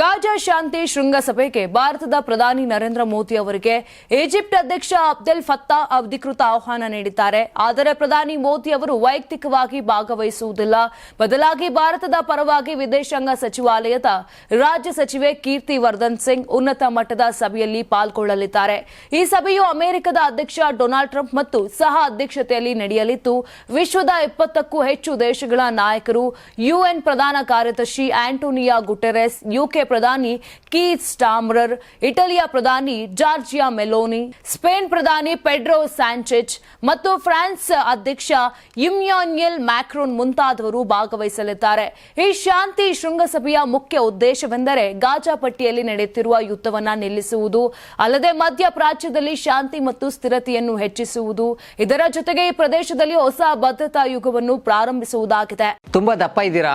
Gaza ಶಾಂತಿ ಶೃಂಗಸಭೆಗೆ ಭಾರತದ ಪ್ರಧಾನಿ ನರೇಂದ್ರ ಮೋದಿ ಅವರಿಗೆ ಈಜಿಪ್ಟ್ ಅಧ್ಯಕ್ಷ ಅಬ್ದೆಲ್ ಫತ್ತಾ ಅಧಿಕೃತ ಆಹ್ವಾನ ನೀಡಿದ್ದಾರೆ. ಆದರೆ ಪ್ರಧಾನಿ ಮೋದಿ ಅವರು ವೈಯಕ್ತಿಕವಾಗಿ ಭಾಗವಹಿಸುವುದಿಲ್ಲ. ಬದಲಾಗಿ ಭಾರತದ ಪರವಾಗಿ ವಿದೇಶಾಂಗ ಸಚಿವಾಲಯದ ರಾಜ್ಯ ಸಚಿವೆ ಕೀರ್ತಿ ವರ್ಧನ್ ಸಿಂಗ್ ಉನ್ನತ ಮಟ್ಟದ ಸಭೆಯಲ್ಲಿ ಪಾಲ್ಗೊಳ್ಳಲಿದ್ದಾರೆ. ಈ ಸಭೆಯು ಅಮೆರಿಕದ ಅಧ್ಯಕ್ಷ ಡೊನಾಲ್ಡ್ ಟ್ರಂಪ್ ಮತ್ತು ಸಹ ಅಧ್ಯಕ್ಷತೆಯಲ್ಲಿ ನಡೆಯಲಿದ್ದು, ವಿಶ್ವದ ಇಪ್ಪತ್ತಕ್ಕೂ ಹೆಚ್ಚು ದೇಶಗಳ ನಾಯಕರು, ಯುಎನ್ ಪ್ರಧಾನ ಕಾರ್ಯದರ್ಶಿ ಆಂಟೋನಿಯಾ ಗುಟೆರೆಸ್, ಯುಕೆ ಪ್ರಧಾನಿ ಕೀತ್ ಸ್ಟಾಮ್ರರ್, ಇಟಲಿಯ ಪ್ರಧಾನಿ ಜಾರ್ಜಿಯಾ ಮೆಲೋನಿ, ಸ್ಪೇನ್ ಪ್ರಧಾನಿ ಪೆಡ್ರೋ ಸ್ಯಾಂಚೆಚ್ ಮತ್ತು ಫ್ರಾನ್ಸ್ ಅಧ್ಯಕ್ಷ ಇಮ್ಯಾನ್ಯಲ್ ಮ್ಯಾಕ್ರೋನ್ ಮುಂತಾದವರು ಭಾಗವಹಿಸಲಿದ್ದಾರೆ. ಈ ಶಾಂತಿ ಶೃಂಗಸಭೆಯ ಮುಖ್ಯ ಉದ್ದೇಶವೆಂದರೆ ಗಾಜಾ ಪಟ್ಟಿಯಲ್ಲಿ ನಡೆಯುತ್ತಿರುವ ಯುದ್ಧವನ್ನು ನಿಲ್ಲಿಸುವುದು, ಅಲ್ಲದೆ ಮಧ್ಯಪ್ರಾಚ್ಯದಲ್ಲಿ ಶಾಂತಿ ಮತ್ತು ಸ್ಥಿರತೆಯನ್ನು ಹೆಚ್ಚಿಸುವುದು, ಇದರ ಜೊತೆಗೆ ಈ ಪ್ರದೇಶದಲ್ಲಿ ಹೊಸ ಭದ್ರತಾ ಯುಗವನ್ನು ಪ್ರಾರಂಭಿಸುವುದಾಗಿದೆ. ತುಂಬಾ ದಪ್ಪ ಇದ್ದೀರಾ?